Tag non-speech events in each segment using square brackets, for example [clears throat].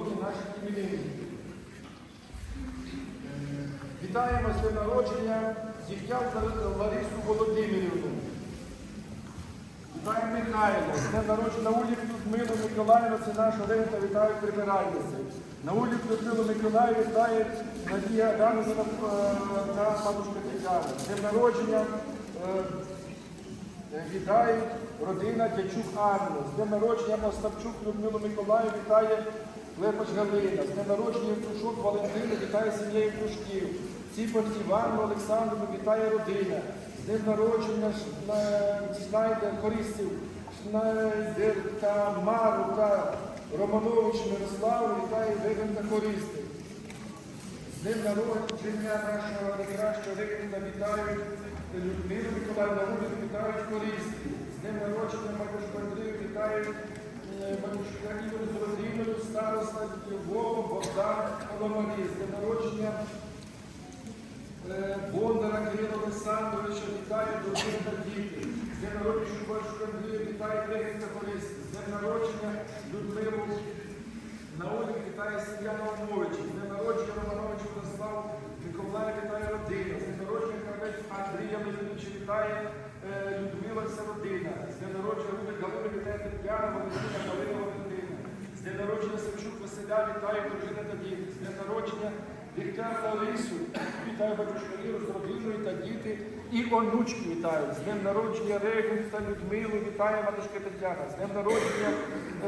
сьогодні наших іменинників. Е, Вітаємо з днем народження дівчат Ларису Володимирівну. Вітаємо Михайла, з днем народження Наулік Людмилу Миколаївну, це наша рента, вітають прибиральниці. Наулік Людмилу Миколаївну вітає Надія Адамівна е, та матушка Тетяна. З днем народження е, вітає родина Дячук Анну. З днем народження Остапчук Людмилу Миколаївну вітає Лепоч Галина. З днем народження Євтушок Валентину вітає сім'я Євтушків. Ціпорці Івану Олександру вітає родина. З днем народження Шна- Шнайдер Корістів, Шнайдер та Мару та Романович Мирославу вітає Вигин та Користів. З днем народження нашого найкращого рекрута вітають Людмилу Миколаївну вітають Корістів. З днем народження Матушку Андрію вітають Матушка Ігор з староста Львова, Богдан Коломарі. З народження Бондара Кирила Олександровича вітає дружини та діти. З народження Шубашку Андрія вітає Дегенка Борис. З днем народження Людмилу Наолі вітає сім'я Наумовича. З днем народження Романович Владислав Миколаїв вітає родина. З днем народження Кравець Андрія Мельнича вітає е, Людмила вся родина. З днем народження Рубик Галина Тетяна, Валентина, Галина Валентина. З днем народження Савчук Василя вітає дружина та діти. З днем народження Віктор Ларису, [clears throat] вітаю батюшка з родиною та діти. І онучки вітають. З днем народження Регін та Людмилу, вітає матушка Тетяна. З днем народження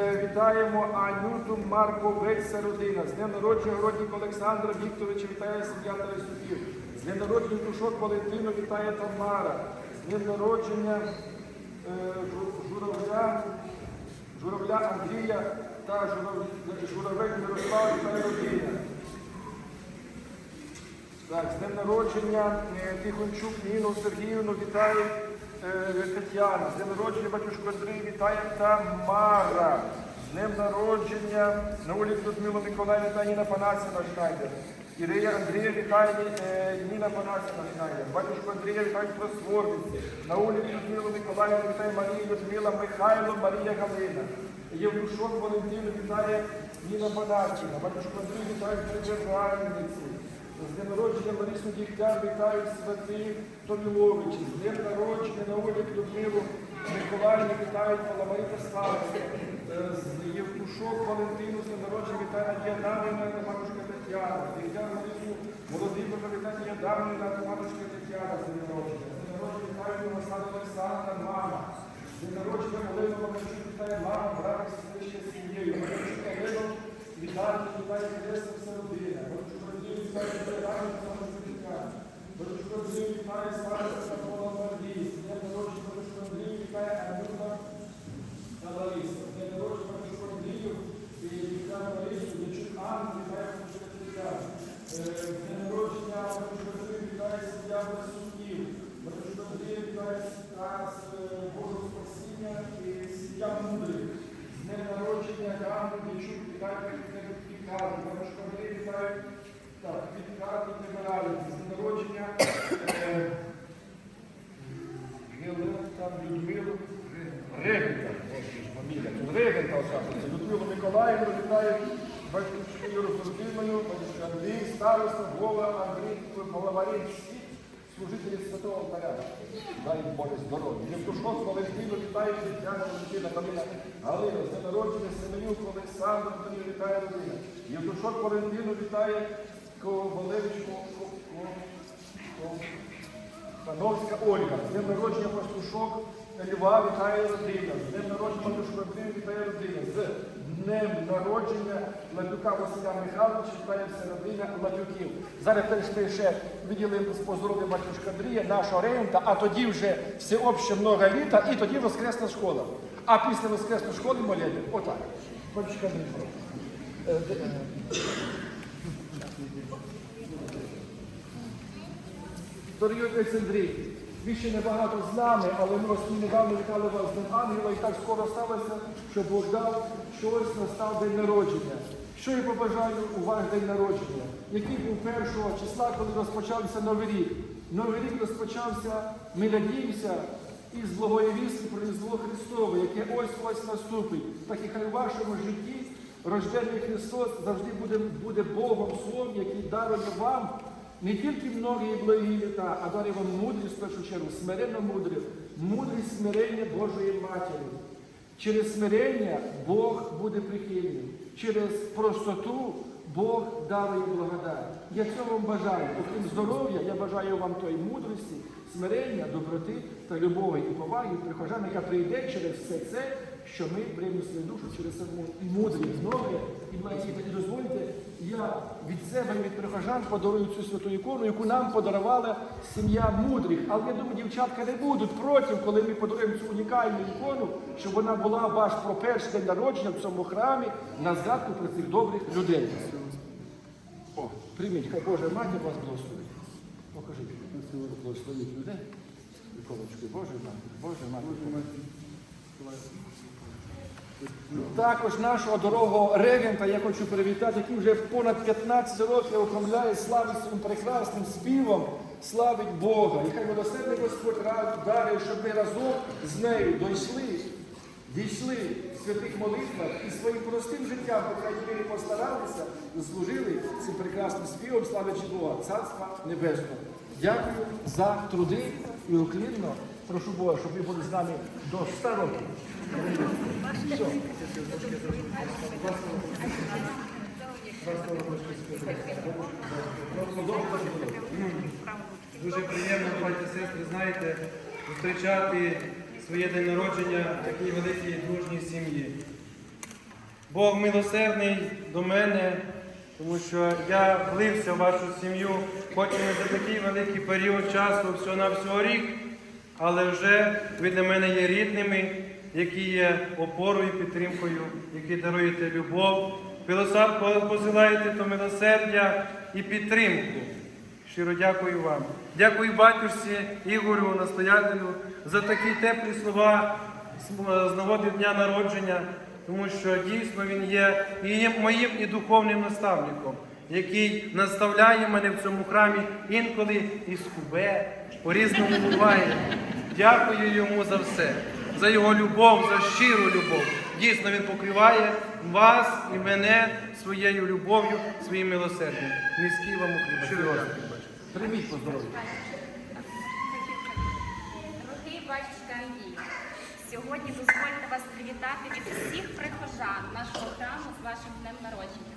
е, вітаємо Анюту Марковець та родина. З днем народження Городник Олександра Вікторовича вітає сім'я Тарасюків. З днем народження Тушок Валентину вітає Тамара. З днем народження е, Журавля, Журавля Андрія та Журавель Мирослава вітає. Так, з днем народження е, Тихончук Ніну Сергіївну вітає е, Тетяна. З днем народження батюшку Андрій вітає Тамара. З днем народження Наулік Людмила Миколаївна та Ніна Панасівна Шнайдер. Ірия Андрія вітає е, Ніна Панасівна Шнайдер. Батюшку Андрія вітають просворниці. Наулік Людмила Миколаївна вітає Марія Людмила Михайло, Марія Галина. Євтушок Валентину вітає Ніна Панасівна. Батюшку Андрій вітають прибиральниці. З днем народження Ларису Дігтяр вітають святи Томіловичі. З днем народження на Олі Людмилу Миколаївну вітають Паламаріта Староста. З Євтушок Валентину з днем народження вітає Надія Дамина Тетяна. З Дігтяр Ларису Володимира вітає та матушка Тетяна з днем народження. З днем народження вітають Масада Олександра, мама. З днем народження Олена Ломачук вітає мама, брат, сестричка з сім'єю. Матушка Олена вітає, вітає Хреста все родина. Матушка Олена вітає Тетяна та матушка Тетяна. Вітає староста Павла Марії. З днем народження матушка Андрію вітає Анюта та Лариса. З днем народження матушка Андрію і вітає Ларису, Дячук Анну, вітає матушка Тетяна. Е, з Днем народження матушка Андрію вітає сім'я Васюків. Матушка Андрію вітає Тарас е, Божого спасіння і сім'я Мудрих. З днем народження Ганну Дячук вітає Пікарні. Матушка Андрію вітає так, Пікарні прибирали. З днем народження е, Гелента Людмилу Регента. Фамілія. Регента оказується. Людмилу Миколаївну вітає батьківську Юру Турбіною, Андрій, староста, Вова, Андрій, Павловарій, всі служителі святого порядку. Дай Боже здоров'я. Євтушок Валентину вітає Тетяна Валентина, Галина, Галина, з днем народження Семенюк Олександр, вітає родина. Євтушок Валентину вітає Ковалевич Пановська Ольга, з народження пастушок Льва вітає родина, з днем народження пастушок Андрія вітає родина, з днем народження Ладюка Василя Михайловича вітає вся родина Ладюків. Зараз перейшли ще виділимо по здоров'ю батюшка Андрія, нашого регента, а тоді вже всеобще много літа, і тоді воскресна школа. А після воскресної школи молебен. Отак. Е, е, Дорогі отець Андрій, ще небагато з нами, але ми ось недавно вітали вас з Ангела і так скоро сталося, що Бог дав, що ось настав день народження. Що я побажаю у ваш день народження, який був першого числа, коли розпочався Новий рік. Новий рік розпочався, ми надіємося, із благої вістки про Різдво Христове, яке ось ось наступить. Так і хай у вашому житті рождений Христос завжди буде, буде Богом Словом, який дарує вам не тільки многі і благі літа, а дари вам мудрість в першу чергу, смиренно мудрість, мудрість смирення Божої Матері. Через смирення Бог буде прихильним. Через простоту Бог дарує благодать. Я цього вам бажаю. Окрім здоров'я, я бажаю вам тої мудрості, смирення, доброти та любові і поваги прихожан, яка прийде через все це, що ми приймемо свою душу через саму мудрість, здоров'я і. І дозвольте, я від себе від прихожан подарую цю святу ікону, яку нам подарувала сім'я мудрих. Але я думаю, дівчатка не будуть проти, коли ми подаруємо цю унікальну ікону, щоб вона була ваш про перший день народження в цьому храмі на згадку про цих добрих людей. О, прийміть, хай Божа матір вас благословить. Покажіть, благословіть людей. Іконочки Божої матір, Божа матір. Також нашого дорогого регента я хочу привітати, який вже понад 15 років окромляє славить своїм прекрасним співом, славить Бога. І хай милосердний Господь дарує, щоб ми разом з нею дійшли, дійшли в святих молитвах і своїм простим життям, по крайній мірі, постаралися, служили цим прекрасним співом, славячи Бога, Царства Небесного. Дякую за труди і уклінно. Прошу Бога, щоб ви були з нами до 100 років. Дуже приємно, браті сестри, знаєте, зустрічати своє день народження в такій великій дружній сім'ї. Бог милосердний до мене, тому що я влився в вашу сім'ю, хоч і не за такий великий період часу, всього на всього рік, але вже ви для мене є рідними, які є опорою, підтримкою, які даруєте любов, посилаєте то милосердя і підтримку. Щиро дякую вам. Дякую батюшці Ігорю, настоятелю за такі теплі слова з з нагоди дня народження, тому що дійсно він є і моїм і духовним наставником, який наставляє мене в цьому храмі інколи і скубе, по-різному буває. Дякую йому за все, за його любов, за щиру любов. Дійсно, він покриває вас і мене своєю любов'ю, своїм милосердям. Низький вам дякую. Прийміть поздоров'я. Дорогий батюшка Андрій, сьогодні дозвольте вас привітати від всіх прихожан нашого храму з вашим днем народження.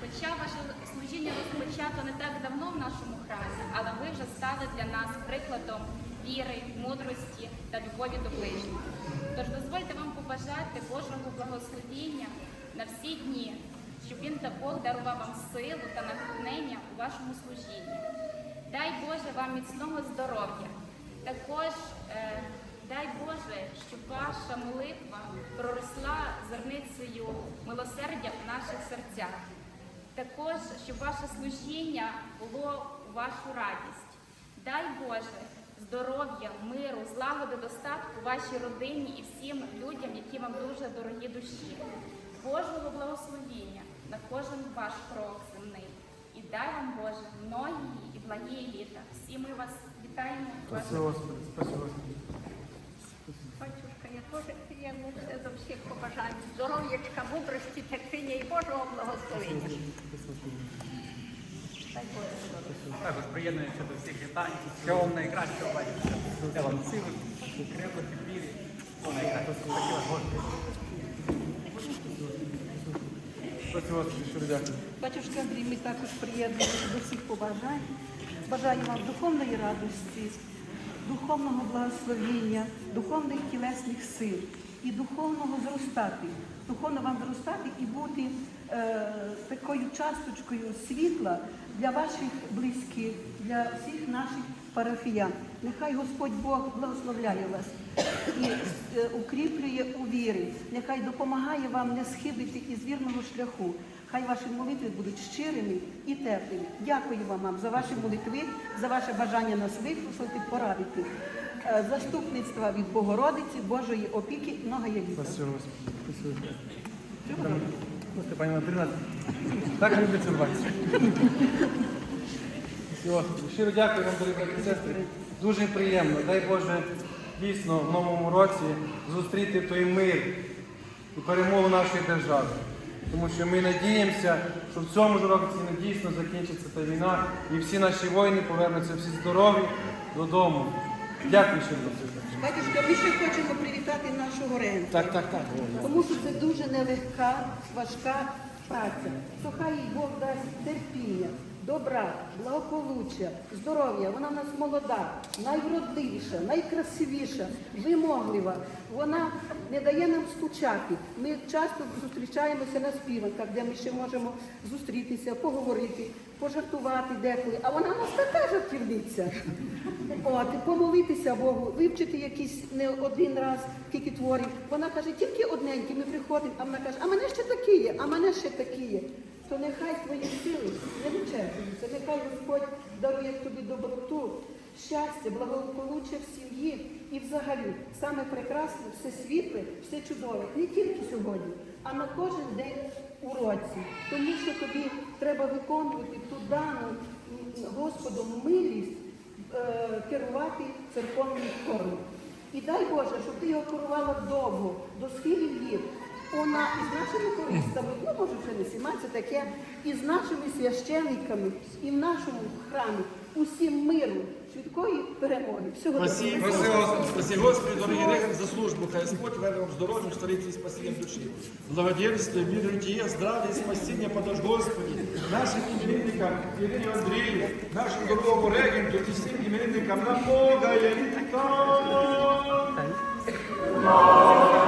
Хоча ваше служіння розпочато не так давно в нашому храмі, але ви вже стали для нас прикладом віри, мудрості та любові до ближніх. Тож дозвольте вам побажати Божого благословіння на всі дні, щоб він та Бог дарував вам силу та натхнення у вашому служінні. Дай Боже вам міцного здоров'я. Також е, дай Боже, щоб ваша молитва проросла зерницею милосердя в наших серцях. Також, щоб ваше служіння було у вашу радість. Дай Боже здоров'я, миру, злагоди, достатку вашій родині і всім людям, які вам дуже дорогі душі. Божого благословіння на кожен ваш крок земний. І дай вам Боже многії і благі літа. Всі ми вас вітаємо. Спасибо, Господи, спасибо, Господи. Теж приємно все за всіх побажань. Здоров'ячка, мудрості, терпіння і Божого благословення. Боже. Також приєднуюся до всіх вітань. Всього вам найкращого бачите. Я вам сили, крепості, вірі. Всього найкращого. Спасибо, Господи. Спасибо, Господи, щиро дякую. Батюшка Андрій, ми також приєднуємося до всіх побажань. Бажаю вам духовної радості, духовного благословіння, духовних тілесних сил і духовного зростати. Духовно вам зростати і бути е, такою часточкою світла для ваших близьких, для всіх наших парафіян. Нехай Господь Бог благословляє вас і е, укріплює у вірі. Нехай допомагає вам не схибити із вірного шляху. Хай ваші молитви будуть щирими і теплими. Дякую вам мам, за ваші молитви, за ваше бажання нас вислухати, порадити. Е, Заступництва від Богородиці, Божої опіки, много є літа. Господи. Пані Материна, так любить цілуватися. Спасибо, Господи. Щиро дякую вам, дорогі браті і сестри. Дуже приємно. Дай Боже, дійсно, в новому році зустріти той мир і перемогу нашої держави. Тому що ми надіємося, що в цьому ж році дійсно закінчиться та війна, і всі наші воїни повернуться всі здорові додому. Дякую що за це. Батюшка, ми ще хочемо привітати нашого ренту. Так, так, так. Тому що це дуже нелегка, важка праця. То хай Бог дасть терпіння, добра, благополуччя, здоров'я. Вона в нас молода, найвродливіша, найкрасивіша, вимоглива. Вона не дає нам скучати. Ми часто зустрічаємося на співанках, де ми ще можемо зустрітися, поговорити, пожартувати деколи. А вона в нас така жартівниця. От, помолитися Богу, вивчити якийсь не один раз скільки творів. Вона каже, тільки одненькі, ми приходимо, а вона каже, а мене ще такі є, а мене ще такі є. То нехай твої сили не вичерпуються, нехай Господь дарує тобі доброту, щастя, благополуччя в сім'ї і взагалі саме прекрасне, все світле, все чудове, не тільки сьогодні, а на кожен день у році. Тому що тобі треба виконувати ту дану Господом милість е, керувати церковним хором. І дай Боже, щоб ти його керувала довго, до схилів літ. Вона із нашими користами, ну може вже не сіма, це таке, і з нашими священниками, і в нашому храмі усім миру, швидкої перемоги. Всього Спасибо, доброго. спасибо, Господи, дорогий Рехам, за службу. Хай Господь веде вам здоров'я, стариці і спасінням душі. Благоденствия, мира, жития, здравия и спасения подашь Господи. Нашим именинникам, Ирине Андрею, нашему дорогому регенту и всем именинникам на многое лето. Діточки,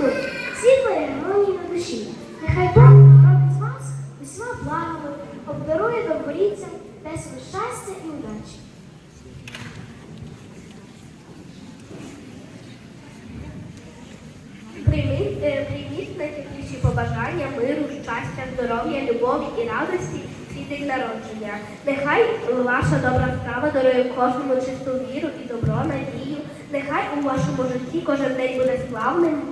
з світлої гармонії на душі. Нехай Бог робить з вас усіма благами, обдарує довголіттям, дасть щастя і удачі. Прийміть, е, прийміть найтепліші побажання миру, щастя, здоров'я, любові і радості свій день народження. Нехай ваша добра справа дарує кожному чисту віру і добро, надію. Нехай у вашому житті кожен день буде славним,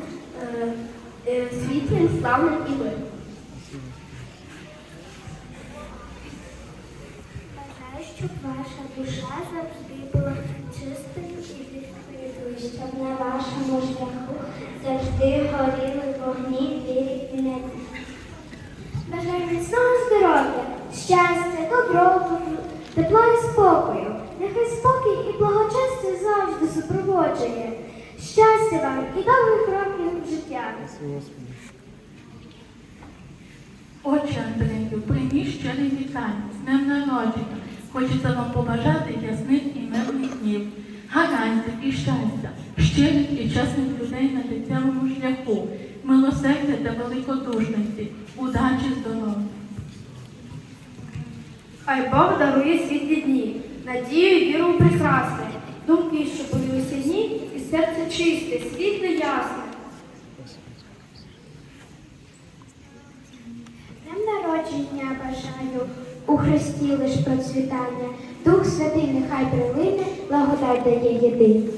світлим, славним і мирним. Бажаю, щоб ваша душа завжди була чистою і відкритою, щоб на вашому шляху завжди горіли вогні вірі і надії. Бажаю міцного здоров'я, щастя, добробуту, тепла і спокою. Нехай спокій і благочестя завжди супроводжує. Щастя вам і довгих років життя. Отче Андрію, прийміть щирі вітання з днем народження. Хочеться вам побажати ясних і мирних днів, гараздів і щастя, щирих і чесних людей на життєвому шляху, милосердя та великодушності, удачі, здоров'я. Хай Бог дарує світлі дні, надію і віру в прекрасне, думки, що були усіні, і серце чисте, світле, ясне. Днем народження бажаю у Христі лиш процвітання, Дух Святий нехай прилине, благодать дає єдиний.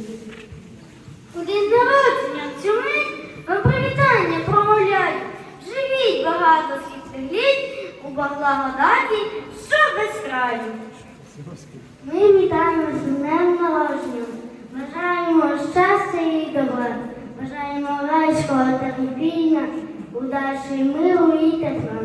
У день народження цю мить вам привітання промовляю. Живи у благодаті, що без краю. Ми вітаємо з днем народження, бажаємо щастя і добра, бажаємо райського терпіння, удачі, миру і тепла.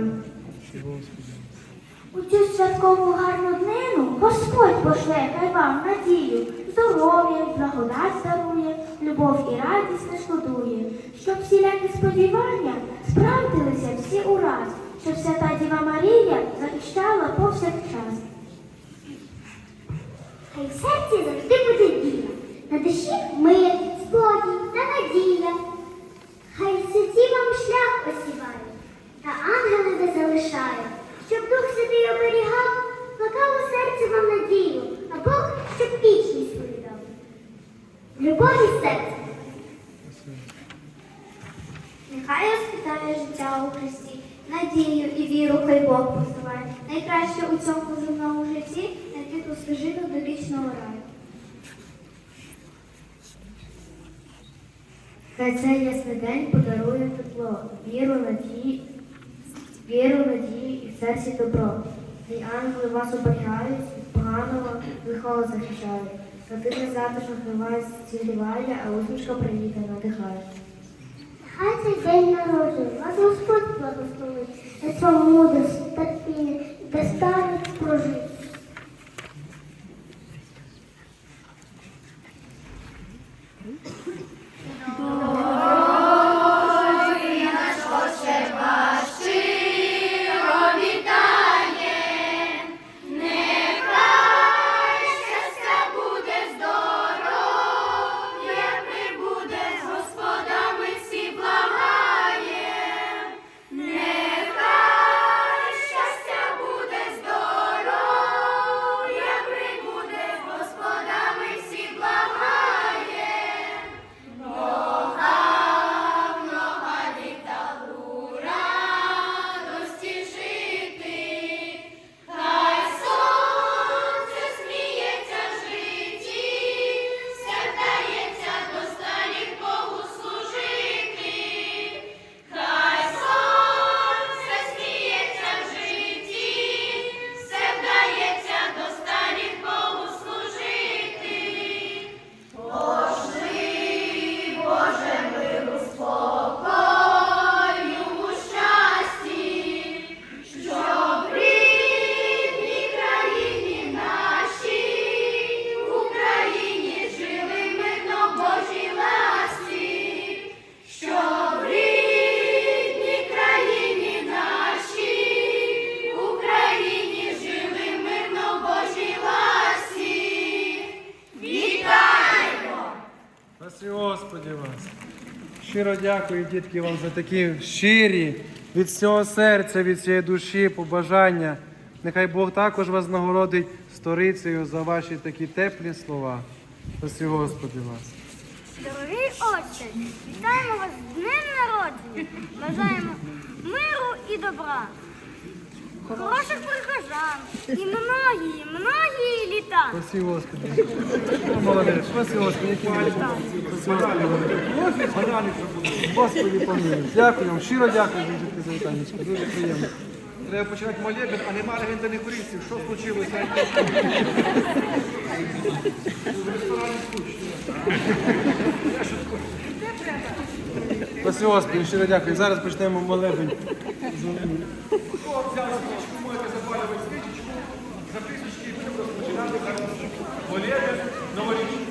У цю святкову гарну днину Господь пошле хай вам надію, здоров'я, благодать дарує, любов і радість не шкодує, щоб всілякі сподівання справдилися всі ураз, щоб свята Діва Марія захищала повсякчас. Хай в серці завжди буде віра, на душі мир, спокій та надія. Хай серці вам шлях осіває, та ангели не залишає, щоб дух святий оберігав, плекав у серці вам надію, а Бог щоб вічність видав. Любові серця. Нехай розквітає життя у Христі, надію і віру хай Бог посилає. Найкраще у цьому земному житті знайти ту стежину до вічного раю. Хай цей ясний день подарує тепло, віру, надії, віру, надії і в серці добро. Хай ангели вас оберігають, поганого лихого захищають. Родини затишок немає зігріває, а усмішка приїде надихає. Хай цей день народження вас Господь благословить, на цьому мудрості, терпіння, де старість прожить. Щиро дякую, дітки, вам за такі щирі, від всього серця, від всієї душі, побажання. Нехай Бог також вас нагородить сторицею за ваші такі теплі слова. Спаси Господи вас. Дорогий отче, вітаємо вас з днем народження. Бажаємо миру і добра. Хороших прихожан і многії, многії літа. Спаси Господи. Молодець, спаси Господи, які Господи. Господи, помилуй. Дякую вам, щиро дякую, за вітанечко. Дуже приємно. Треба починати молебен, а нема легендарних користів. Що случилося? Спаси Господи, щиро дякую. Зараз почнемо молебень. Взяв свічку, можете запалювати свічечку, записочки будемо розпочинати молебень новорічний.